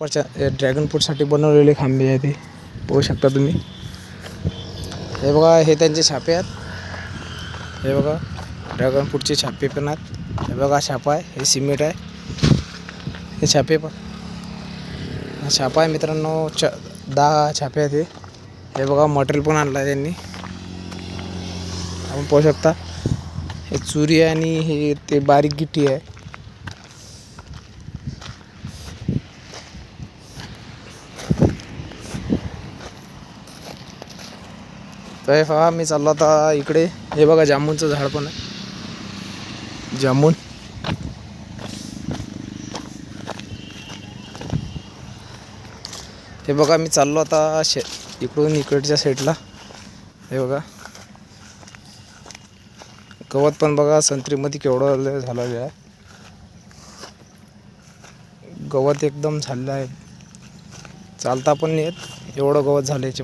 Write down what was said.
पच्या dragon फ्रूटसाठी बनवलेले खांबे आहे ते पाहू शकता तुम्ही. हे बघा हे त्यांचे छापे आहेत. हे बघा ड्रॅगन फ्रूटचे छापे पण आहेत. हे बघा छापा आहे. हे सिमेंट आहे. हे छापे पण. हा छापा आहे मित्रांनो. च दहा छापे आहेत हे. हे बघा मटेरियल पण आणलं आहे त्यांनी. आपण पाहू शकता. हे चुरी आहे आणि हे ते बारीक गिट्टी आहे. तर हे मी चाललो आता इकडे. हे बघा जामुनचं झाड पण आहे. जामुन हे बघा मी चाललो आता शे इकडून इकडच्या साईडला हे बघा. गवत पण बघा संत्रीमध्ये केवढं लय झालेलं आहे. गवत एकदम झालेलं आहे. चालता पण नाही येत एवढं गवत झालं याच्या